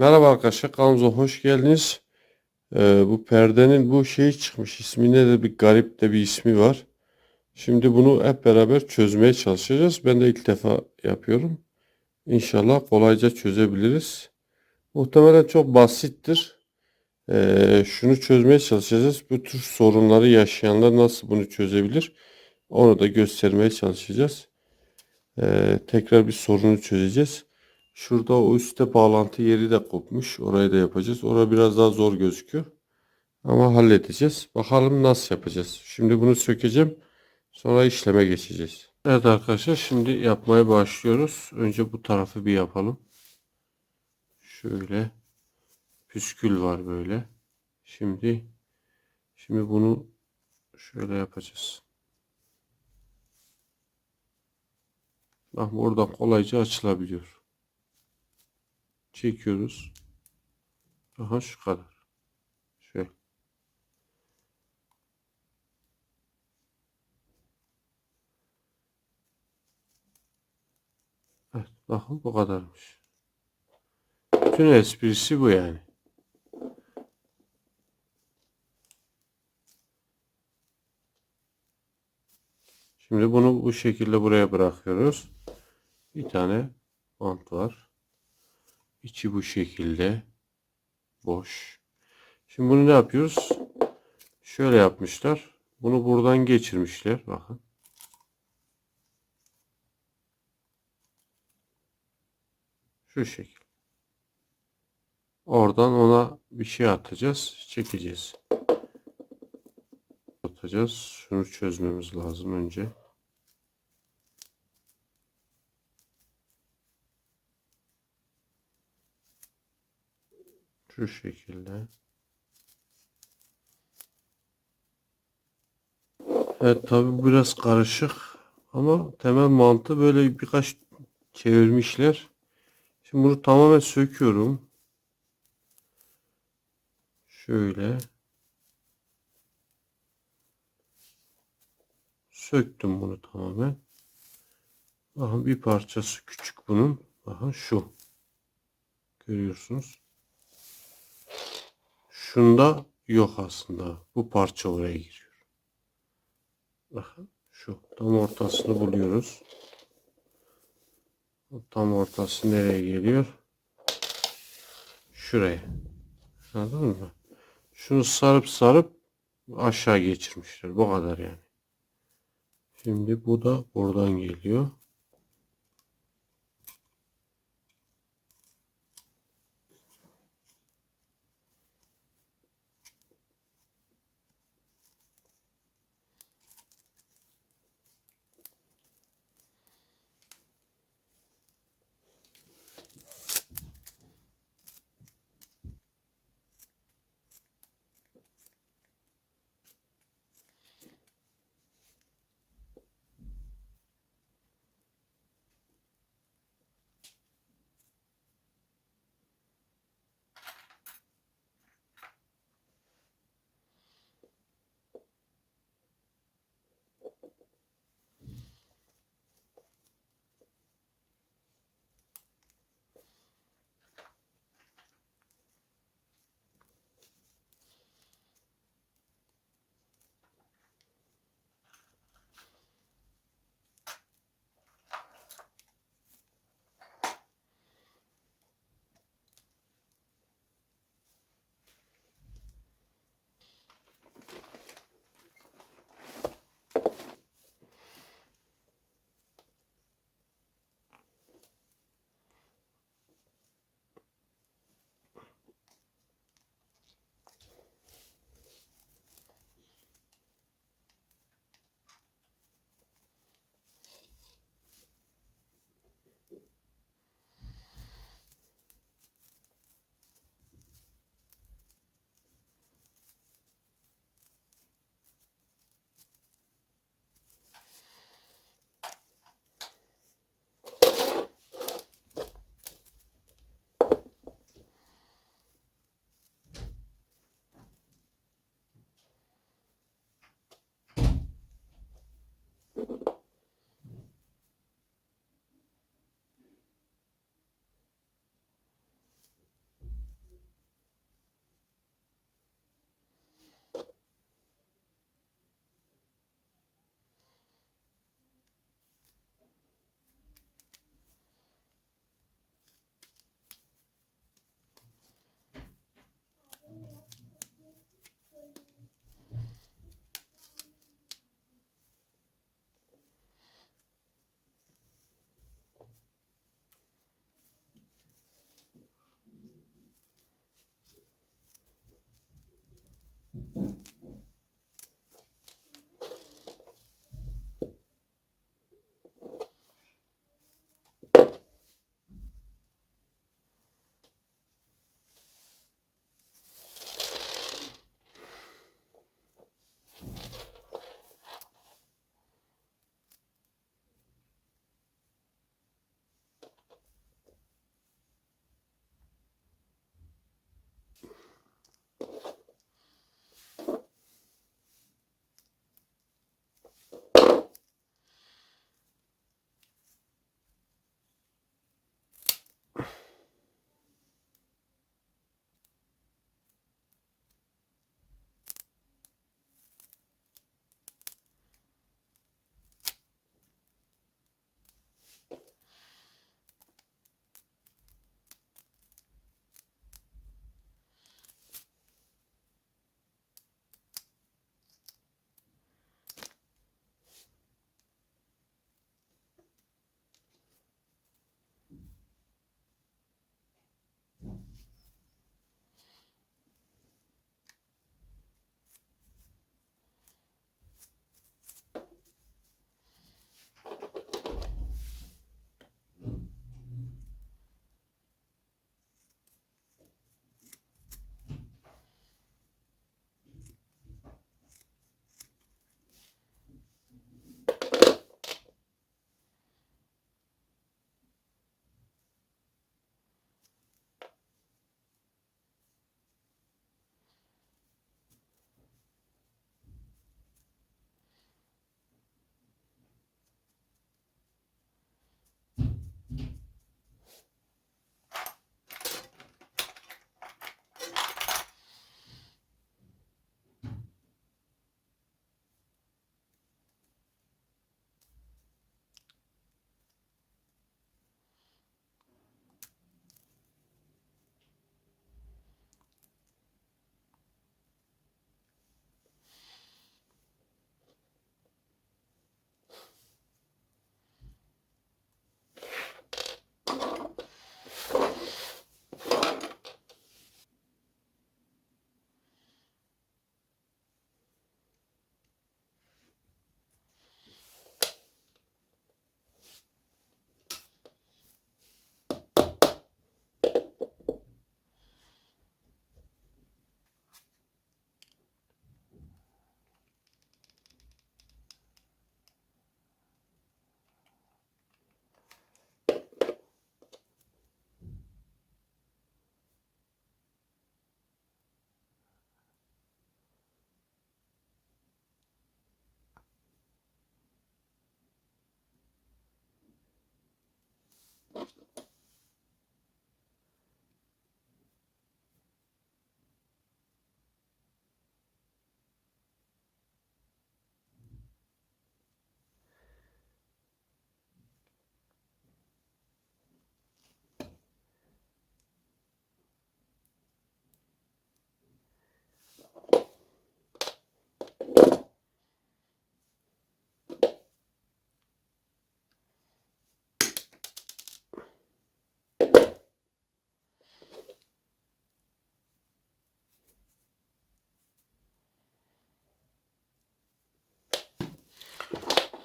Merhaba arkadaşlar kanalımıza hoş geldiniz. Ee, bu perdenin bu şeyi çıkmış. İsminde de bir garip de bir ismi var. Şimdi bunu hep beraber çözmeye çalışacağız. Ben de ilk defa yapıyorum. İnşallah kolayca çözebiliriz. Muhtemelen çok basittir. Ee, şunu çözmeye çalışacağız. Bu tür sorunları yaşayanlar nasıl bunu çözebilir? Onu da göstermeye çalışacağız. Ee, tekrar bir sorunu çözeceğiz. Şurada o üstte bağlantı yeri de kopmuş. Orayı da yapacağız. Orada biraz daha zor gözüküyor. Ama halledeceğiz. Bakalım nasıl yapacağız. Şimdi bunu sökeceğim. Sonra işleme geçeceğiz. Evet arkadaşlar şimdi yapmaya başlıyoruz. Önce bu tarafı bir yapalım. Şöyle püskül var böyle. Şimdi şimdi bunu şöyle yapacağız. Bak buradan kolayca açılabiliyor çekiyoruz. Aha şu kadar. Şöyle. Evet, bakın bu kadarmış. Bütün esprisi bu yani. Şimdi bunu bu şekilde buraya bırakıyoruz. Bir tane bant var. İçi bu şekilde. Boş. Şimdi bunu ne yapıyoruz? Şöyle yapmışlar. Bunu buradan geçirmişler. Bakın. Şu şekil. Oradan ona bir şey atacağız. Çekeceğiz. Atacağız. Şunu çözmemiz lazım önce. Şu şekilde. Evet tabi biraz karışık ama temel mantığı böyle birkaç çevirmişler. Şimdi bunu tamamen söküyorum. Şöyle. Söktüm bunu tamamen. Bakın bir parçası küçük bunun. Bakın şu. Görüyorsunuz. Şunda yok aslında. Bu parça oraya giriyor. Bakın şu tam ortasını buluyoruz. Tam ortası nereye geliyor? Şuraya. Anladın mı? Şunu sarıp sarıp aşağı geçirmişler. Bu kadar yani. Şimdi bu da buradan geliyor.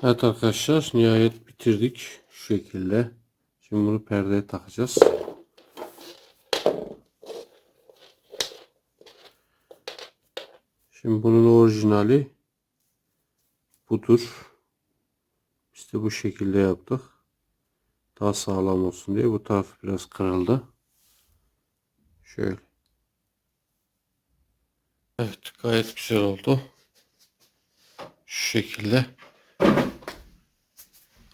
Evet arkadaşlar nihayet bitirdik şu şekilde. Şimdi bunu perdeye takacağız. Şimdi bunun orijinali budur. İşte bu şekilde yaptık. Daha sağlam olsun diye bu taraf biraz kırıldı. Şöyle. Evet gayet güzel oldu. Şu şekilde.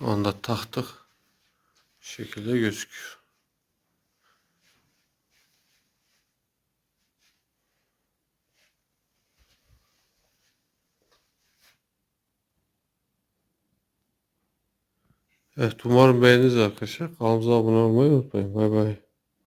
Onu da taktık. Şu şekilde gözüküyor. Evet umarım beğendiniz arkadaşlar. Kanalımıza abone olmayı unutmayın. Bay bay.